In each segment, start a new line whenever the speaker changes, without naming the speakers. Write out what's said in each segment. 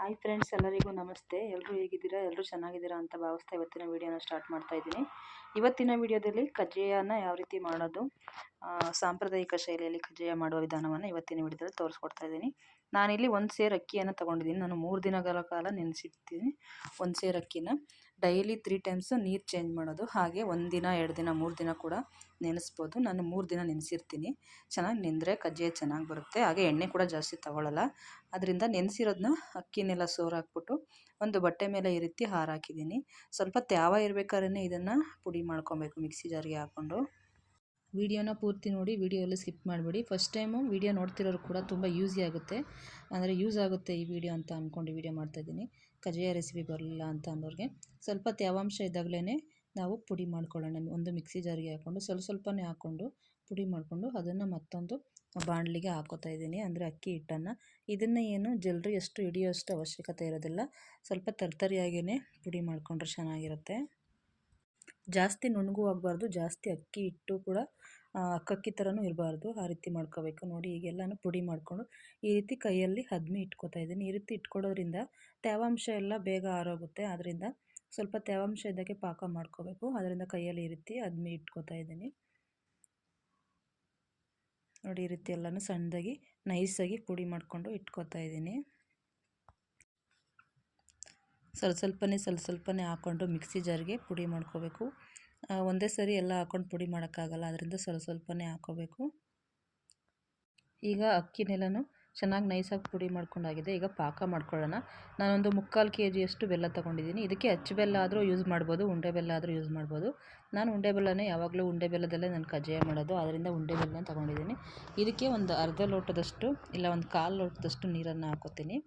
Hi friends, ಎಲ್ಲರಿಗೂ ನಮಸ್ತೆ. ಎಲ್ಲರೂ ಹೇಗಿದ್ದೀರಾ? ಎಲ್ಲರೂ ಚೆನ್ನಾಗಿದ್ದೀರಾ ಅಂತ ಭಾವಿಸ್ತಾ ಇವತ್ತಿನ ವೀಡಿಯೋನ ಸ್ಟಾರ್ಟ್ ಮಾಡ್ತಾ ಇದ್ದೀನಿ. ಇವತ್ತಿನ ವಿಡಿಯೋದಲ್ಲಿ ಕಜ್ಜಾಯನ ಯಾವ ರೀತಿ ಮಾಡೋದು ಸಾಂಪ್ರದಾಯಿಕ ಶೈಲಿಯಲ್ಲಿ ಕಜ್ಜಾಯ ಮಾಡುವ ವಿಧಾನವನ್ನು ಇವತ್ತಿನ ವಿಡಿಯೋದಲ್ಲಿ ತೋರಿಸ್ಕೊಡ್ತಾ ಇದ್ದೀನಿ. ನಾನಿಲ್ಲಿ ಒಂದು ಸೇರು ಅಕ್ಕಿಯನ್ನು ತೊಗೊಂಡಿದ್ದೀನಿ. ನಾನು ಮೂರು ದಿನಗಳ ಕಾಲ ನೆನೆಸಿಡ್ತೀನಿ ಒಂದು ಸೇರು ಅಕ್ಕಿನ. ಡೈಲಿ ತ್ರೀ ಟೈಮ್ಸು ನೀರು ಚೇಂಜ್ ಮಾಡೋದು, ಹಾಗೆ ಒಂದು ದಿನ, ಎರಡು ದಿನ, ಮೂರು ದಿನ ಕೂಡ ನೆನೆಸ್ಬೋದು. ನಾನು ಮೂರು ದಿನ ನೆನೆಸಿರ್ತೀನಿ. ಚೆನ್ನಾಗಿ ನೆಂದರೆ ಕಜ್ಜಾಯ ಚೆನ್ನಾಗಿ ಬರುತ್ತೆ. ಹಾಗೆ ಎಣ್ಣೆ ಕೂಡ ಜಾಸ್ತಿ ತಗೊಳ್ಳಲ್ಲ ಅದರಿಂದ ನೆನೆಸಿರೋದನ್ನ ಅಕ್ಕಿನೆಲ್ಲ ಸೋರಾಕ್ಬಿಟ್ಟು ಒಂದು ಬಟ್ಟೆ ಮೇಲೆ ಈ ರೀತಿ ಹಾರಾಕಿದ್ದೀನಿ. ಸ್ವಲ್ಪ ತ್ಯಾವ ಇರಬೇಕಾದ್ರೆ ಇದನ್ನು ಪುಡಿ ಮಾಡ್ಕೊಬೇಕು, ಮಿಕ್ಸಿ ಜಾರಿಗೆ ಹಾಕ್ಕೊಂಡು. ವಿಡಿಯೋನ ಪೂರ್ತಿ ನೋಡಿ, ವಿಡಿಯೋಲ್ಲಿ ಸ್ಕಿಪ್ ಮಾಡಿಬಿಡಿ. ಫಸ್ಟ್ ಟೈಮು ವಿಡಿಯೋ ನೋಡ್ತಿರೋರು ಕೂಡ ತುಂಬ ಯೂಸಿ ಆಗುತ್ತೆ. ಅಂದರೆ ಯೂಸ್ ಆಗುತ್ತೆ ಈ ವಿಡಿಯೋ ಅಂತ ಅಂದ್ಕೊಂಡು ವಿಡಿಯೋ ಮಾಡ್ತಾಯಿದ್ದೀನಿ. ಕಜ್ಜಾಯ ರೆಸಿಪಿ ಬರಲಿಲ್ಲ ಅಂತ ಅನ್ನೋರಿಗೆ ಸ್ವಲ್ಪ ತೇವಾಂಶ ಇದ್ದಾಗಲೇ ನಾವು ಪುಡಿ ಮಾಡ್ಕೊಳ್ಳೋಣ. ಒಂದು ಮಿಕ್ಸಿ ಜಾರಿಗೆ ಹಾಕ್ಕೊಂಡು ಸ್ವಲ್ಪ ಸ್ವಲ್ಪನೇ ಹಾಕ್ಕೊಂಡು ಪುಡಿ ಮಾಡಿಕೊಂಡು ಅದನ್ನು ಮತ್ತೊಂದು ಬಾಣಲಿಗೆ ಹಾಕೋತಾ ಇದ್ದೀನಿ. ಅಂದರೆ ಅಕ್ಕಿ, ಹಿಟ್ಟನ್ನು. ಇದನ್ನು ಏನು ಜಲ್ರಿ ಅಷ್ಟು ಹಿಡಿಯೋಷ್ಟು ಅವಶ್ಯಕತೆ ಇರೋದಿಲ್ಲ. ಸ್ವಲ್ಪ ತರ್ತರಿಯಾಗಿಯೇ ಪುಡಿ ಮಾಡಿಕೊಂಡ್ರೆ ಚೆನ್ನಾಗಿರುತ್ತೆ. ಜಾಸ್ತಿ ನುಣ್ಣಗೂ ಆಗಬಾರ್ದು ಜಾಸ್ತಿ ಅಕ್ಕಿ, ಹಿಟ್ಟು ಕೂಡ ಅಕ್ಕಕ್ಕಿ ಥರನೂ ಇರಬಾರ್ದು. ಆ ರೀತಿ ಮಾಡ್ಕೋಬೇಕು. ನೋಡಿ, ಈಗೆಲ್ಲನೂ ಪುಡಿ ಮಾಡಿಕೊಂಡು ಈ ರೀತಿ ಕೈಯಲ್ಲಿ ಹದ್ಮಿ ಇಟ್ಕೋತಾ ಇದ್ದೀನಿ. ಈ ರೀತಿ ಇಟ್ಕೊಳ್ಳೋದ್ರಿಂದ ತೇವಾಂಶ ಎಲ್ಲ ಬೇಗ ಆರೋಗುತ್ತೆ ಆದ್ದರಿಂದ ಸ್ವಲ್ಪ ತೇವಾಂಶ ಇದ್ದಕ್ಕೆ ಪಾಕ ಮಾಡ್ಕೋಬೇಕು. ಅದರಿಂದ ಕೈಯಲ್ಲಿ ಈ ರೀತಿ ಹದ್ಮಿ ಇಟ್ಕೋತಾ ಇದ್ದೀನಿ. ನೋಡಿ, ಈ ರೀತಿ ಎಲ್ಲನೂ ಸಣ್ಣದಾಗಿ, ನೈಸಾಗಿ ಪುಡಿ ಮಾಡಿಕೊಂಡು ಇಟ್ಕೋತಾ ಇದ್ದೀನಿ. ಸ್ವಲ್ಪ ಸ್ವಲ್ಪನೇ ಸ್ವಲ್ಪ ಸ್ವಲ್ಪನೇ ಹಾಕ್ಕೊಂಡು ಮಿಕ್ಸಿ ಜಾರ್ಗೆ ಪುಡಿ ಮಾಡ್ಕೋಬೇಕು. ಒಂದೇ ಸರಿ ಎಲ್ಲ ಹಾಕೊಂಡು ಪುಡಿ ಮಾಡೋಕ್ಕಾಗಲ್ಲ. ಅದರಿಂದ ಸ್ವಲ್ಪ ಸ್ವಲ್ಪನೇ ಹಾಕ್ಕೋಬೇಕು ಈಗ ಅಕ್ಕಿನೆಲ್ಲನೂ ಚೆನ್ನಾಗಿ ನೈಸಾಗಿ ಪುಡಿ ಮಾಡ್ಕೊಂಡಾಗಿದೆ. ಈಗ ಪಾಕ ಮಾಡ್ಕೊಳ್ಳೋಣ. ನಾನೊಂದು ಮುಕ್ಕಾಲು ಕೆ ಜಿಯಷ್ಟು ಬೆಲ್ಲ ತೊಗೊಂಡಿದ್ದೀನಿ. ಇದಕ್ಕೆ ಅಚ್ಚು ಬೆಲ್ಲ ಆದರೂ ಯೂಸ್ ಮಾಡ್ಬೋದು, ಉಂಡೆ ಬೆಲ್ಲ ಆದರೂ ಯೂಸ್ ಮಾಡ್ಬೋದು. ನಾನು ಉಂಡೆ ಬೆಲ್ಲನೇ ಯಾವಾಗಲೂ ಉಂಡೆ ಬೆಲ್ಲದಲ್ಲೇ ನಾನು ಕಜ್ಜಾಯ ಮಾಡೋದು. ಅದರಿಂದ ಉಂಡೆ ಬೆಲ್ಲನೇ ತೊಗೊಂಡಿದ್ದೀನಿ. ಇದಕ್ಕೆ ಒಂದು ಅರ್ಧ ಲೋಟದಷ್ಟು, ಇಲ್ಲ ಒಂದು ಕಾಲು ಲೋಟದಷ್ಟು ನೀರನ್ನು ಹಾಕೋತೀನಿ.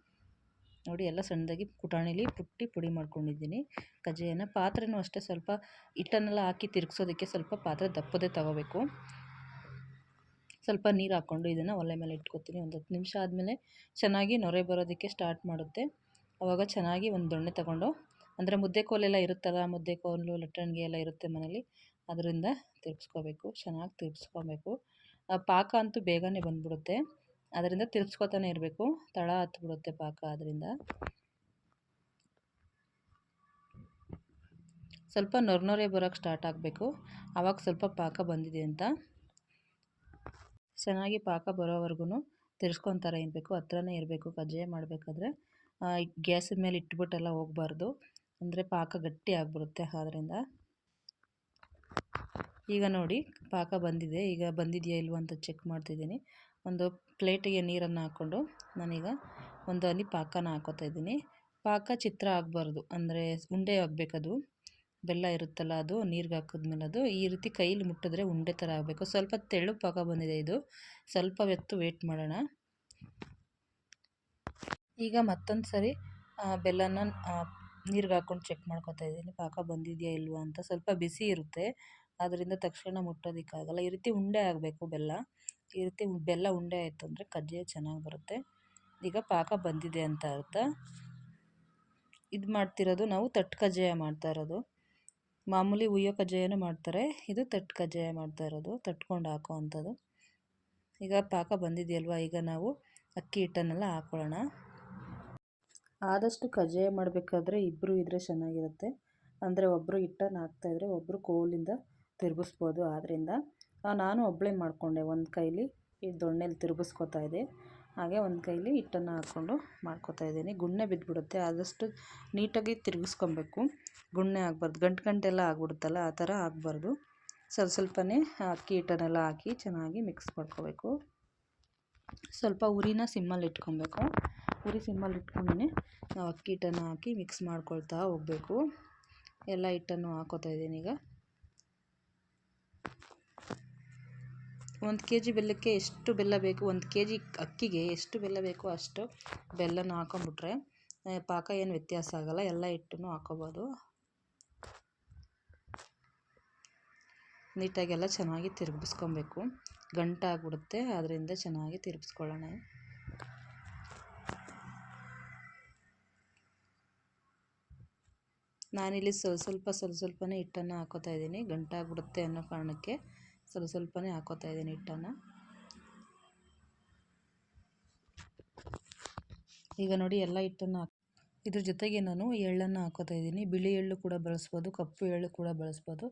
ನೋಡಿ ಎಲ್ಲ ಸಣ್ಣದಾಗಿ ಪುಟಾಣಿಲಿ ಪುಟ್ಟಿ ಪುಡಿ ಮಾಡ್ಕೊಂಡಿದ್ದೀನಿ. ಕಜ್ಜಾಯನ ಪಾತ್ರೆನೂ ಅಷ್ಟೇ ಸ್ವಲ್ಪ ಹಿಟ್ಟನ್ನೆಲ್ಲ ಹಾಕಿ ತಿರುಗಿಸೋದಕ್ಕೆ ಸ್ವಲ್ಪ ಪಾತ್ರೆ ದಪ್ಪದೇ ತಗೋಬೇಕು. ಸ್ವಲ್ಪ ನೀರು ಹಾಕ್ಕೊಂಡು ಇದನ್ನು ಒಲೆ ಮೇಲೆ ಇಟ್ಕೊತೀನಿ. ಒಂದು ಹತ್ತು ನಿಮಿಷ ಆದಮೇಲೆ ಚೆನ್ನಾಗಿ ನೊರೆ ಬರೋದಕ್ಕೆ ಸ್ಟಾರ್ಟ್ ಮಾಡುತ್ತೆ. ಆವಾಗ ಚೆನ್ನಾಗಿ ಒಂದು ದೊಣ್ಣೆ ತಗೊಂಡು, ಅಂದರೆ ಮುದ್ದೆ ಕೋಲೆಲ್ಲ ಇರುತ್ತಲ್ಲ, ಮುದ್ದೆ ಕೋಲು ಲಟ್ಟಣಿಗೆ ಎಲ್ಲ ಇರುತ್ತೆ ಮನೇಲಿ, ಅದರಿಂದ ತಿರುಗ್ಸ್ಕೋಬೇಕು. ಚೆನ್ನಾಗಿ ತಿರುಗಿಸ್ಕೋಬೇಕು. ಪಾಕ ಅಂತೂ ಬೇಗನೆ ಬಂದ್ಬಿಡುತ್ತೆ. ಅದರಿಂದ ತಿರ್ಸ್ಕೊತಾನೆ ಇರಬೇಕು. ತಳ ಹತ್ಬಿಡುತ್ತೆ ಪಾಕ ಅದರಿಂದ ಸ್ವಲ್ಪ ನೊರ್ನೊರೆ ಬರೋಕ್ಕೆ ಸ್ಟಾರ್ಟ್ ಆಗಬೇಕು. ಆವಾಗ ಸ್ವಲ್ಪ ಪಾಕ ಬಂದಿದೆ ಅಂತ. ಚೆನ್ನಾಗಿ ಪಾಕ ಬರೋವರೆಗೂ ತಿರ್ಸ್ಕೊತಾರೆ ಇರಬೇಕು ಹತ್ರನೇ ಇರಬೇಕು. ಕಜ್ಜಾಯ ಮಾಡಬೇಕಾದ್ರೆ ಗ್ಯಾಸಿನ ಮೇಲೆ ಇಟ್ಬಿಟ್ಟೆಲ್ಲ ಹೋಗಬಾರ್ದು. ಅಂದರೆ ಪಾಕ ಗಟ್ಟಿ ಆಗಿಬಿಡುತ್ತೆ ಆದ್ದರಿಂದ ಈಗ ನೋಡಿ, ಪಾಕ ಬಂದಿದೆ. ಈಗ ಬಂದಿದೆಯಾ ಇಲ್ವ ಅಂತ ಚೆಕ್ ಮಾಡ್ತಿದ್ದೀನಿ. ಒಂದು ಪ್ಲೇಟಿಗೆ ನೀರನ್ನು ಹಾಕ್ಕೊಂಡು ನಾನೀಗ ಒಂದು ಅಲ್ಲಿ ಪಾಕನ ಹಾಕೋತಾ ಇದ್ದೀನಿ. ಪಾಕ ಚಿತ್ರ ಆಗಬಾರ್ದು, ಅಂದರೆ ಉಂಡೆ ಆಗಬೇಕದು. ಬೆಲ್ಲ ಇರುತ್ತಲ್ಲ ಅದು, ನೀರಿಗೆ ಹಾಕಿದ್ಮೇಲೆ ಅದು. ಈ ರೀತಿ ಕೈಲಿ ಮುಟ್ಟಿದ್ರೆ ಉಂಡೆ ಥರ ಆಗಬೇಕು. ಸ್ವಲ್ಪ ತೆಳು ಪಾಕ ಬಂದಿದೆ ಇದು. ಸ್ವಲ್ಪ ಎತ್ತು ವೇಟ್ ಮಾಡೋಣ. ಈಗ ಮತ್ತೊಂದು ಸರಿ ಬೆಲ್ಲನ ನೀರಿಗೆ ಹಾಕ್ಕೊಂಡು ಚೆಕ್ ಮಾಡ್ಕೊತಾ ಇದ್ದೀನಿ. ಪಾಕ ಬಂದಿದೆಯಾ ಇಲ್ವಾ ಅಂತ. ಸ್ವಲ್ಪ ಬಿಸಿ ಇರುತ್ತೆ. ಅದರಿಂದ ತಕ್ಷಣ ಮುಟ್ಟೋದಕ್ಕಾಗಲ್ಲ. ಈ ರೀತಿ ಉಂಡೆ ಆಗಬೇಕು ಬೆಲ್ಲ. ಈ ರೀತಿ ಬೆಲ್ಲ ಉಂಡೆ ಆಯಿತು ಅಂದರೆ ಕಜ್ಜಾಯ ಚೆನ್ನಾಗಿ ಬರುತ್ತೆ. ಈಗ ಪಾಕ ಬಂದಿದೆ ಅಂತ ಅರ್ಥ. ಇದು ಮಾಡ್ತಿರೋದು ನಾವು ತಟ್ಟು ಕಜ್ಜಾಯ ಮಾಡ್ತಾ ಇರೋದು. ಮಾಮೂಲಿ ಉಯ್ಯೋ ಕಜ್ಜಾಯನೂ ಮಾಡ್ತಾರೆ. ಇದು ತಟ್ಟು ಕಜ್ಜಾಯ ಮಾಡ್ತಾ ಇರೋದು. ತಟ್ಕೊಂಡು ಹಾಕೋ ಅಂಥದ್ದು ಈಗ ಪಾಕ ಬಂದಿದೆಯಲ್ವ? ಈಗ ನಾವು ಅಕ್ಕಿ ಹಿಟ್ಟನ್ನೆಲ್ಲ ಹಾಕ್ಕೊಳ್ಳೋಣ ಆದಷ್ಟು ಕಜ್ಜಾಯ ಮಾಡಬೇಕಾದ್ರೆ ಇಬ್ಬರು ಇದ್ದರೆ ಚೆನ್ನಾಗಿರುತ್ತೆ. ಅಂದರೆ ಒಬ್ಬರು ಹಿಟ್ಟನ್ನು ಹಾಕ್ತಾಯಿದ್ರೆ ಒಬ್ಬರು ಕೋಲಿಂದ ತಿರುಗಿಸ್ಬೋದು. ಆದ್ದರಿಂದ ನಾನು ಒಬ್ಬಳೇ ಮಾಡಿಕೊಂಡೆ. ಒಂದು ಕೈಲಿ ಈ ದೊಣ್ಣೆಲಿ ತಿರುಗಿಸ್ಕೊತಾ ಇದೆ ಹಾಗೆ ಒಂದು ಕೈಲಿ ಹಿಟ್ಟನ್ನು ಹಾಕ್ಕೊಂಡು ಮಾಡ್ಕೊತಾ ಇದ್ದೀನಿ. ಗುಣ್ಣೆ ಬಿದ್ದುಬಿಡುತ್ತೆ ಆದಷ್ಟು ನೀಟಾಗಿ ತಿರುಗಿಸ್ಕೊಬೇಕು. ಗುಣ್ಣೆ ಆಗಬಾರ್ದು. ಗಂಟು ಗಂಟೆಲ್ಲ ಆಗ್ಬಿಡುತ್ತಲ್ಲ, ಆ ಥರ ಆಗಬಾರ್ದು. ಸ್ವಲ್ಪ ಸ್ವಲ್ಪನೇ ಅಕ್ಕಿ ಹಿಟ್ಟನ್ನೆಲ್ಲ ಹಾಕಿ ಚೆನ್ನಾಗಿ ಮಿಕ್ಸ್ ಮಾಡ್ಕೋಬೇಕು. ಸ್ವಲ್ಪ ಉರಿನ ಸಿಮ್ಮಲ್ಲಿ ಇಟ್ಕೊಬೇಕು. ಉರಿ ಸಿಮ್ಮಲ್ಲಿ ಇಟ್ಕೊಂಡೇ ನಾವು ಅಕ್ಕಿ ಹಿಟ್ಟನ್ನು ಹಾಕಿ ಮಿಕ್ಸ್ ಮಾಡ್ಕೊಳ್ತಾ ಹೋಗಬೇಕು. ಎಲ್ಲ ಹಿಟ್ಟನ್ನು ಹಾಕೋತಾ ಇದ್ದೀನಿ ಈಗ. ಒಂದು ಕೆ ಜಿ ಬೆಲ್ಲಕ್ಕೆ ಎಷ್ಟು ಬೆಲ್ಲ ಬೇಕು, ಒಂದು ಕೆ ಜಿ ಅಕ್ಕಿಗೆ ಎಷ್ಟು ಬೆಲ್ಲ ಬೇಕೋ ಅಷ್ಟು ಬೆಲ್ಲನ ಹಾಕೊಂಬಿಟ್ರೆ ಪಾಕ ಏನು ವ್ಯತ್ಯಾಸ ಆಗೋಲ್ಲ, ಎಲ್ಲ ಹಿಟ್ಟನ್ನು ಹಾಕೋಬೋದು. ನೀಟಾಗೆಲ್ಲ ಚೆನ್ನಾಗಿ ತಿರುಗಿಸ್ಕೊಬೇಕು. ಗಂಟಾಗ್ಬಿಡುತ್ತೆ ಅದರಿಂದ ಚೆನ್ನಾಗಿ ತಿರುಗಿಸ್ಕೊಳ್ಳೋಣ. ನಾನಿಲ್ಲಿ ಸ್ವಲ್ಪ ಸ್ವಲ್ಪ ಸ್ವಲ್ಪ ಸ್ವಲ್ಪನೇ ಹಿಟ್ಟನ್ನು ಹಾಕೋತಾ ಇದ್ದೀನಿ, ಗಂಟಾಗ್ಬಿಡುತ್ತೆ ಅನ್ನೋ ಕಾರಣಕ್ಕೆ ಸ್ವಲ್ಪ ಸ್ವಲ್ಪನೇ ಹಾಕೋತಾ ಇದ್ದೀನಿ ಹಿಟ್ಟನ್ನು. ಈಗ ನೋಡಿ ಎಲ್ಲ ಹಿಟ್ಟನ್ನು ಇದ್ರ ಜೊತೆಗೆ ನಾನು ಎಳ್ಳನ್ನು ಹಾಕೋತಾ ಇದ್ದೀನಿ. ಬಿಳಿ ಎಳ್ಳು ಕೂಡ ಬಳಸ್ಬೋದು, ಕಪ್ಪು ಎಳ್ಳು ಕೂಡ ಬಳಸ್ಬೋದು.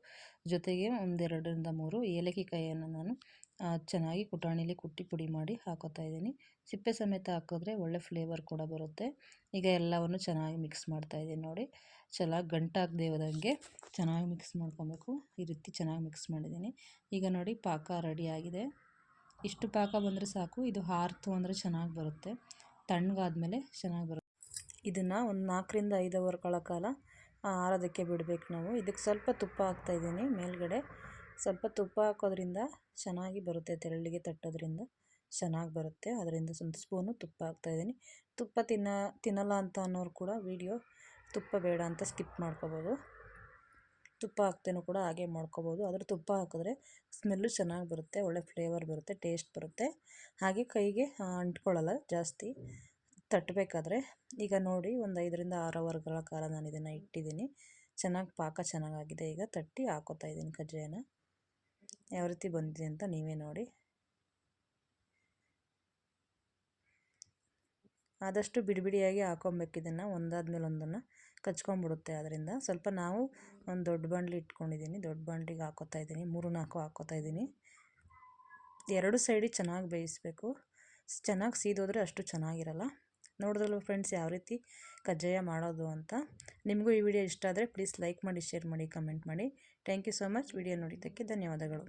ಜೊತೆಗೆ ಒಂದೆರಡರಿಂದ ಮೂರು ಏಲಕ್ಕಿ ಕಾಯಿಯನ್ನು ನಾನು ಚೆನ್ನಾಗಿ ಕುಟಾಣಿಲಿ ಕುಟ್ಟಿ ಪುಡಿ ಮಾಡಿ ಹಾಕೋತಾ ಇದ್ದೀನಿ. ಸಿಪ್ಪೆ ಸಮೇತ ಹಾಕಿದ್ರೆ ಒಳ್ಳೆ ಫ್ಲೇವರ್ ಕೂಡ ಬರುತ್ತೆ. ಈಗ ಎಲ್ಲವನ್ನು ಚೆನ್ನಾಗಿ ಮಿಕ್ಸ್ ಮಾಡ್ತಾ ಇದ್ದೀನಿ ನೋಡಿ. ಚೆನ್ನಾಗಿ ಗಂಟಾಗದೆ ಹೋದಂಗೆ ಚೆನ್ನಾಗಿ ಮಿಕ್ಸ್ ಮಾಡ್ಕೊಬೇಕು. ಈ ರೀತಿ ಚೆನ್ನಾಗಿ ಮಿಕ್ಸ್ ಮಾಡಿದ್ದೀನಿ. ಈಗ ನೋಡಿ ಪಾಕ ರೆಡಿ ಆಗಿದೆ. ಇಷ್ಟು ಪಾಕ ಬಂದರೆ ಸಾಕು. ಇದು ಹಾರ್ತು ಅಂದರೆ ಚೆನ್ನಾಗಿ ಬರುತ್ತೆ. ತಣ್ಣಗಾದ್ಮೇಲೆ ಚೆನ್ನಾಗಿ ಬರುತ್ತೆ. ಇದನ್ನು ಒಂದು ನಾಲ್ಕರಿಂದ ಐದು ಅವರ್ಗಳ ಕಾಲ ಆರೋದಕ್ಕೆ ಬಿಡಬೇಕು ನಾವು. ಇದಕ್ಕೆ ಸ್ವಲ್ಪ ತುಪ್ಪ ಹಾಕ್ತಾಯಿದ್ದೀನಿ ಮೇಲ್ಗಡೆ. ಸ್ವಲ್ಪ ತುಪ್ಪ ಹಾಕೋದ್ರಿಂದ ಚೆನ್ನಾಗಿ ಬರುತ್ತೆ, ತೆಳ್ಳಗೆ ತಟ್ಟೋದ್ರಿಂದ ಚೆನ್ನಾಗಿ ಬರುತ್ತೆ. ಅದರಿಂದ ಒಂದು ಸ್ಪೂನು ತುಪ್ಪ ಹಾಕ್ತಾಯಿದ್ದೀನಿ ತುಪ್ಪ ತಿನ್ನ, ತಿನ್ನಲ್ಲ ಅಂತ ಅನ್ನೋರು ಕೂಡ ವೀಡಿಯೋ ತುಪ್ಪ ಬೇಡ ಅಂತ ಸ್ಕಿಪ್ ಮಾಡ್ಕೋಬೋದು. ತುಪ್ಪ ಹಾಕ್ತೇನೂ ಕೂಡ ಹಾಗೆ ಮಾಡ್ಕೋಬೋದು. ಆದರೆ ತುಪ್ಪ ಹಾಕಿದ್ರೆ ಸ್ಮೆಲ್ಲು ಚೆನ್ನಾಗಿ ಬರುತ್ತೆ, ಒಳ್ಳೆ ಫ್ಲೇವರ್ ಬರುತ್ತೆ, ಟೇಸ್ಟ್ ಬರುತ್ತೆ. ಹಾಗೆ ಕೈಗೆ ಅಂಟ್ಕೊಳ್ಳಲ್ಲ, ಜಾಸ್ತಿ ತಟ್ಟಬೇಕಾದ್ರೆ. ಈಗ ನೋಡಿ, ಒಂದು ಐದರಿಂದ ಆರು ಅವರ್ಗಳ ಕಾಲ ನಾನು ಇದನ್ನು ಇಟ್ಟಿದ್ದೀನಿ. ಚೆನ್ನಾಗಿ ಪಾಕ ಚೆನ್ನಾಗಾಗಿದೆ. ಈಗ ತಟ್ಟಿ ಹಾಕೋತಾ ಇದ್ದೀನಿ ಕಜ್ಜಾಯನ. ಯಾವ ರೀತಿ ಬಂದಿದೆ ಅಂತ ನೀವೇ ನೋಡಿ. ಆದಷ್ಟು ಬಿಡಿಬಿಡಿಯಾಗಿ ಹಾಕೊಬೇಕು ಇದನ್ನು, ಒಂದಾದ್ಮೇಲೆ ಒಂದನ್ನು ಕಚ್ಕೊಂಡ್ಬಿಡುತ್ತೆ ಅದರಿಂದ. ಸ್ವಲ್ಪ ನಾವು ಒಂದು ದೊಡ್ಡ ಬಾಣಲಿ ಇಟ್ಕೊಂಡಿದ್ದೀನಿ, ದೊಡ್ಡ ಬಾಣಲಿಗೆ ಹಾಕೋತಾ ಇದ್ದೀನಿ ಮೂರು ನಾಲ್ಕು ಹಾಕೋತಾ ಇದ್ದೀನಿ. ಎರಡು ಸೈಡಿ ಚೆನ್ನಾಗಿ ಬೇಯಿಸಬೇಕು. ಚೆನ್ನಾಗಿ ಸೀದೋದ್ರೆ ಅಷ್ಟು ಚೆನ್ನಾಗಿರಲ್ಲ. ನೋಡಿದ್ರಲ್ಲ ಫ್ರೆಂಡ್ಸ್ ಯಾವ ರೀತಿ ಕಜ್ಜಾಯ ಮಾಡೋದು ಅಂತ. ನಿಮಗೂ ಈ ವಿಡಿಯೋ ಇಷ್ಟ ಆದರೆ ಪ್ಲೀಸ್ ಲೈಕ್ ಮಾಡಿ, ಶೇರ್ ಮಾಡಿ, ಕಮೆಂಟ್ ಮಾಡಿ. Thank you so much. Video ನೋಡಿದ್ದಕ್ಕೆ ಧನ್ಯವಾದಗಳು.